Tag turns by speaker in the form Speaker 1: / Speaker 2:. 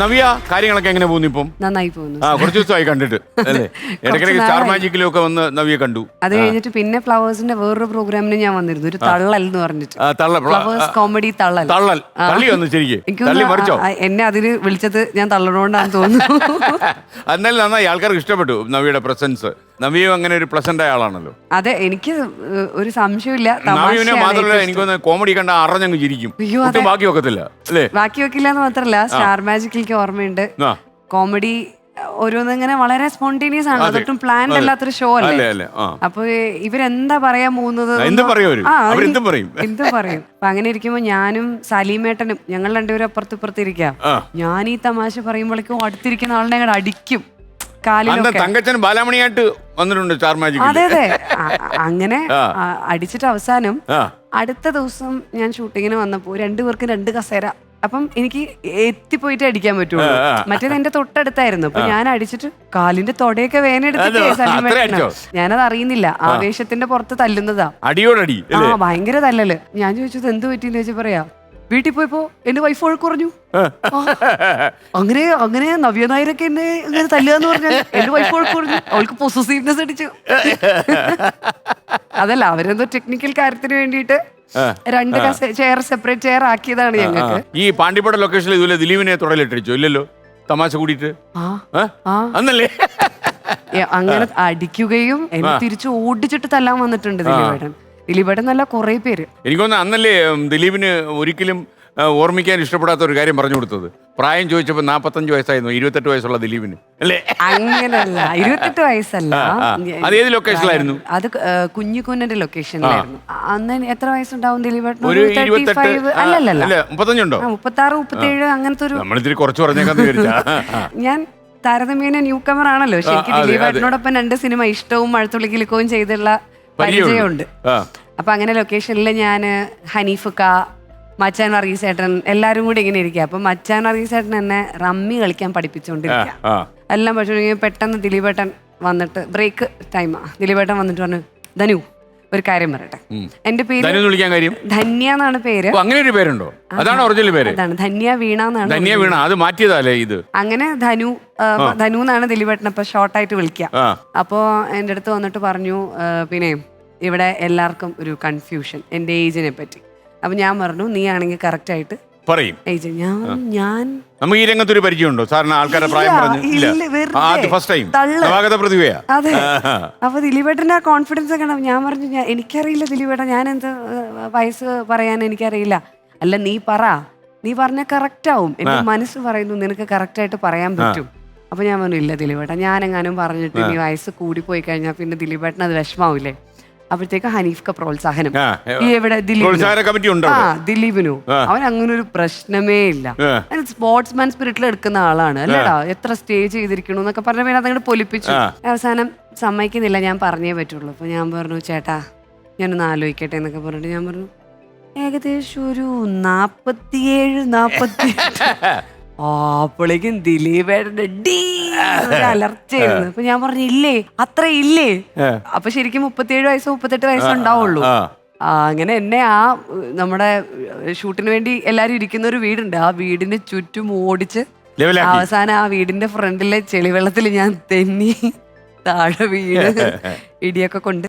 Speaker 1: നവ്യ കാര്യങ്ങളൊക്കെ എങ്ങനെ പോകുന്നു ഇപ്പം?
Speaker 2: നന്നായി പോകുന്നു.
Speaker 1: ആ കുറച്ച് ദിവസമായി കണ്ടിട്ട് അല്ലേ? ഇടയ്ക്കിടയ്ക്ക് സ്റ്റാർ മാജിക്കിലും ഒക്കെ വന്ന് നവ്യ കണ്ടു.
Speaker 2: അത് കഴിഞ്ഞിട്ട് പിന്നെ ഫ്ലവേഴ്സിന്റെ വേറൊരു പ്രോഗ്രാമിന് ഞാൻ വന്നിരുന്നു. ഒരു തള്ളൽ എന്ന് പറഞ്ഞിട്ട്.
Speaker 1: ആ, തള്ളൽ.
Speaker 2: Flowers comedy തള്ളൽ.
Speaker 1: തള്ളൽ.
Speaker 2: ആ.
Speaker 1: തള്ളി വന്നു ശരിക്ക്.
Speaker 2: എനിക്ക്
Speaker 1: തള്ളി
Speaker 2: തോന്നുന്നു
Speaker 1: മറിച്ചോ?
Speaker 2: ആ, ആ, എന്നെ അതിന് വിളിച്ചത് ഞാൻ തള്ളണോണ്ടാന്ന് തോന്നുന്നു.
Speaker 1: എന്നാലും നന്നായി. ആൾക്കാർക്ക് ഇഷ്ടപ്പെട്ടു നവിയുടെ പ്രസൻസ് നവ്യയും അങ്ങനെ ഒരു പ്ലസന്റ് ആളാണല്ലോ.
Speaker 2: അതെ എനിക്ക് ഒരു സംശയമില്ല
Speaker 1: നവ്യനെ
Speaker 2: തമാശയാണ്
Speaker 1: മാത്രമല്ല എനിക്കൊന്ന് കോമഡി കണ്ട അറിഞ്ഞങ്ങ് ചിരിക്കും.
Speaker 2: അയ്യോ,
Speaker 1: ഒട്ടും
Speaker 2: അതെ.
Speaker 1: ബാക്കി വെക്കത്തില്ല അല്ലേ?
Speaker 2: ബാക്കി വെക്കില്ല എന്ന് മാത്രല്ല സ്റ്റാർ മാജിക് എനിക്ക് ഓർമ്മയുണ്ട്.
Speaker 1: ആ.
Speaker 2: കോമഡി ഓരോന്നിങ്ങനെ വളരെ സ്പോണ്ടേനിയസ് ആണ്.
Speaker 1: അതെ.
Speaker 2: അതൊട്ടും പ്ലാൻഡ്
Speaker 1: അതെ.
Speaker 2: അല്ലാത്തൊരു ഷോ
Speaker 1: അല്ലേ?
Speaker 2: അല്ലേ
Speaker 1: അല്ലേ ആ.
Speaker 2: അപ്പൊ ഇവരെന്താ പറയാൻ പോകുന്നത്
Speaker 1: എന്തും
Speaker 2: എന്നൊന്നും-
Speaker 1: പറയും അവർ.
Speaker 2: ആ,
Speaker 1: അവരെന്തും പറയും.
Speaker 2: എന്തും പറയും. അപ്പൊ അങ്ങനെ ഇരിക്കുമ്പോ ഞാനും സലീമേട്ടനും ഞങ്ങൾ രണ്ടുപേരും അപ്പുറത്ത് ഇപ്പുറത്ത് ഇരിക്കാം.
Speaker 1: ആ.
Speaker 2: ഞാൻ ഈ തമാശ പറയുമ്പോഴേക്കും അടുത്തിരിക്കുന്ന ആളിനെ അങ്ങോട്ട് അടിക്കും.
Speaker 1: അന്ന്
Speaker 2: കാലിലൊക്കെ
Speaker 1: തങ്കച്ചൻ ബാലാമണിയായിട്ട് വന്നിട്ടുണ്ട് സ്റ്റാർ
Speaker 2: അതെ അതെ. അ- അങ്ങനെ
Speaker 1: ആ.
Speaker 2: അടിച്ചിട്ട് അവസാനം
Speaker 1: ആ.
Speaker 2: അടുത്ത ദിവസം ഞാൻ ഷൂട്ടിങ്ങിന് വന്നപ്പോ രണ്ടു പേർക്കും രണ്ട് കസേര. അപ്പം എനിക്ക് എത്തിപ്പോയിട്ട് അടിക്കാൻ പറ്റുള്ളൂ.
Speaker 1: ആ, ആ.
Speaker 2: മറ്റേത് എന്റെ തൊട്ടടുത്തായിരുന്നു. അപ്പൊ ഞാൻ അടിച്ചിട്ട് കാലിന്റെ തൊടയൊക്കെ വേന
Speaker 1: എടുത്തിട്ട് അടിച്ചോ?
Speaker 2: ഞാനത് അറിയുന്നില്ല. ആവേശത്തിന്റെ പുറത്ത് തല്ലുന്നതാ.
Speaker 1: അടിയോടടി
Speaker 2: ആ
Speaker 1: അല്ലേ?
Speaker 2: ഭയങ്കര തല്ലല്. ഞാൻ ചോദിച്ചത് എന്ത് പറ്റിയെന്ന് ചോദിച്ചാൽ പറയാ? വീട്ടിൽ പോയപ്പോ എന്റെ വൈഫ് വഴക്ക് കുറഞ്ഞു. അങ്ങനെ അങ്ങനെ നവ്യ നായരൊക്കെ എന്നെ അങ്ങനെ തല്ലുക എന്ന് പറഞ്ഞാൽ എന്റെ വൈഫ് വഴക്ക് കുറഞ്ഞു. അവൾക്ക് പൊസസീവ്നെസ് അടിച്ചു. അതല്ല അവരെന്തോ ടെക്നിക്കൽ കാര്യത്തിന് വേണ്ടിയിട്ട് രണ്ട് ചെയർ സെപ്പറേറ്റ് ചെയർ ആക്കിയതാണ് ഞങ്ങൾക്ക്.
Speaker 1: ഈ പാണ്ടിപ്പട ലൊക്കേഷനിൽ ഇതുപോലെ ദിലീപിനെ തുടലിട്ടിരിച്ചു ഇല്ലല്ലോ? തമാശ കൂടിയിട്ട്. അന്നല്ലേ?
Speaker 2: അങ്ങനെ അടിക്കുകയും എന്നെ തിരിച്ചു ഓടിച്ചിട്ട് തല്ലാൻ വന്നിട്ടുണ്ട് ദിലീപേട്ടൻ. ദിലീപേട്ടൻ നല്ല കുറെ പേര്.
Speaker 1: എനിക്കൊന്ന് അന്നല്ലേ ഉം, ദിലീപിന് ഒരിക്കലും ആ, ഓർമ്മിക്കാൻ ഇഷ്ടപ്പെടാത്ത ഒരു കാര്യം പറഞ്ഞു കൊടുത്തത്. പ്രായം ചോദിച്ചപ്പോൾ നാപ്പത്തഞ്ച് വയസ്സായിരുന്നു ഇരുപത്തെട്ട് വയസ്സുള്ള ദിലീപിന്. അല്ലേ?
Speaker 2: അങ്ങനല്ല ഇരുപത്തെട്ട് വയസ്സല്ല.
Speaker 1: ആ, ആ. അത് ഏത് ലൊക്കേഷനിലായിരുന്നു?
Speaker 2: അത് കുഞ്ഞിക്കുഞ്ഞന്റെ ലൊക്കേഷനിലായിരുന്നു അന്ന് എത്ര വയസ്സുണ്ടാവും ദിലീപേട്ടൻ
Speaker 1: ഒരു ഇരുപത്തെട്ട്
Speaker 2: അല്ലല്ല
Speaker 1: അല്ല മുപ്പത്തഞ്ചുണ്ടോ?
Speaker 2: മുപ്പത്താറ് മുപ്പത്തേഴ് അങ്ങനത്തെ ഒരു
Speaker 1: നമ്മളിത്തിരി കുറച്ച് പറഞ്ഞേക്കാന്ന് വിചാരിച്ചാ.
Speaker 2: ഞാൻ താരതമ്യേന ന്യൂ കമർ ആണല്ലോ ശരിക്കും
Speaker 1: അതെ, അതെ.
Speaker 2: ദിലീപേട്ടനോടൊപ്പം രണ്ട് സിനിമ ഇഷ്ടവും മഴത്തുള്ളി കിലുക്കവും ചെയ്തുള്ള പരിചയമുണ്ട്. അപ്പൊ അങ്ങനെ ലൊക്കേഷനിൽ ഞാൻ ഹനീഫുക്ക മച്ചാൻ അറീസേട്ടൻ എല്ലാരും കൂടി ഇങ്ങനെ ഇരിക്കുക അപ്പൊ മച്ചാൻ അറീസേട്ടൻ എന്നെ റമ്മി കളിക്കാൻ പഠിപ്പിച്ചുകൊണ്ടിരിക്കുക എല്ലാം പഠിച്ചു പെട്ടെന്ന് ദിലീപേട്ടൻ വന്നിട്ട് ബ്രേക്ക് ടൈമാ ദിലീപേട്ടൻ വന്നിട്ട് പറഞ്ഞു ധനു ഒരു കാര്യം പറയട്ടെ. എന്റെ പേര്
Speaker 1: വിളിക്കാൻ കാര്യം?
Speaker 2: ധന്യ എന്നാണ് പേര്.
Speaker 1: അങ്ങനെ ഒരു പേരുണ്ടോ? അതാണ് ഒറിജിനൽ പേര്.
Speaker 2: അതാണ് ധന്യ വീണ എന്നാണ്
Speaker 1: ധന്യ വീണ അത് മാറ്റിയതല്ലേ ഇത്?
Speaker 2: അങ്ങനെ ധനു ധനു എന്നാണ് ദിലീപേട്ടൻ. അപ്പൊ ഷോർട്ടായിട്ട് വിളിക്കുക അപ്പോ എന്റെ അടുത്ത് വന്നിട്ട് പറഞ്ഞു പിന്നെ ഇവിടെ എല്ലാവർക്കും ഒരു കൺഫ്യൂഷൻ എന്റെ ഏജിനെ പറ്റി. അപ്പം ഞാൻ പറഞ്ഞു നീ ആണെങ്കിൽ കറക്റ്റ് ആയിട്ട്
Speaker 1: പറയും.
Speaker 2: ഏജ് ഞാൻ പറഞ്ഞു, ഞാൻ
Speaker 1: നമുക്ക് ഈ രംഗത്തൊരു പരിചയമുണ്ടോ? സാറിന് ആൾക്കാരുടെ പ്രായം
Speaker 2: ഇല്ല,
Speaker 1: പറഞ്ഞു ഇല്ല
Speaker 2: വെറുതെ.
Speaker 1: ഫസ്റ്റ് ടൈം
Speaker 2: തള്ള്.
Speaker 1: നവാഗത പ്രതിഭയാ.
Speaker 2: അതെ. അപ്പൊ ദിലീപേട്ടന്റെ ആ കോൺഫിഡൻസ് ഒക്കെ. ഞാൻ പറഞ്ഞു ഞാൻ എനിക്കറിയില്ല ദിലീപേട്ട ഞാൻ എന്ത് വയസ്സ് പറയാൻ എനിക്കറിയില്ല. അല്ല നീ പറ. നീ പറഞ്ഞ കറക്റ്റ് ആവും. എന്റെ മനസ്സ് പറയുന്നു നിനക്ക് കറക്റ്റ് ആയിട്ട് പറയാൻ പറ്റും. അപ്പൊ ഞാൻ പറഞ്ഞു ഇല്ല ദിലീപേട്ട ഞാൻ എങ്ങാനും പറഞ്ഞിട്ട് നീ വയസ്സ് കൂടി പോയി കഴിഞ്ഞാൽ പിന്നെ ദിലീപേട്ടന് അത് വിഷമാവില്ലേ അപ്പോഴത്തേക്ക് ഹനീഫ്ക്ക് പ്രോത്സാഹനം.
Speaker 1: ആ,
Speaker 2: ഈ എവിടെ ദിലീപിനോ?
Speaker 1: പ്രോത്സാഹന കമ്മിറ്റി ഉണ്ടോ
Speaker 2: ആ? ദിലീപിനു. അവൻ അങ്ങനെ ഒരു പ്രശ്നമേ ഇല്ല.
Speaker 1: ആ.
Speaker 2: സ്പോർട്സ്മാൻ സ്പിരിറ്റിൽ എടുക്കുന്ന ആളാണ് അല്ലേടാ? എത്ര സ്റ്റേ ചെയ്തിരിക്കണു എന്നൊക്കെ പറഞ്ഞ പിന്നെ അതങ്ങോട്ട് പൊലിപ്പിച്ചു. അവസാനം സമ്മതിക്കുന്നില്ല ഞാൻ പറഞ്ഞേ പറ്റുള്ളൂ. അപ്പൊ ഞാൻ പറഞ്ഞു ചേട്ടാ ഞാനൊന്ന് ആലോചിക്കട്ടെ എന്നൊക്കെ പറഞ്ഞിട്ട് ഞാൻ പറഞ്ഞു ഏകദേശം ഒരു നാപ്പത്തിയേഴ് നാപ്പത്തി അപ്പോഴേക്കും ദിലീപേട്ടന്റെ ഡീ അലർച്ചയായിരുന്നു അപ്പൊ ഞാൻ പറഞ്ഞു ഇല്ലേ അത്ര ഇല്ലേ. അപ്പൊ ശരിക്കും മുപ്പത്തിയേഴ് വയസ്സോ മുപ്പത്തെട്ട് വയസ്സോ ഉണ്ടാവുള്ളൂ. അങ്ങനെ എന്നെ ആ നമ്മുടെ ഷൂട്ടിന് വേണ്ടി എല്ലാരും ഇരിക്കുന്ന ഒരു വീടുണ്ട്. ആ വീടിന് ചുറ്റും ഓടിച്ച് അവസാനം ആ വീടിന്റെ ഫ്രണ്ടിലെ ചെളിവെള്ളത്തിൽ ഞാൻ തെന്നി താഴെ വീട് ഇടിയൊക്കെ കൊണ്ട്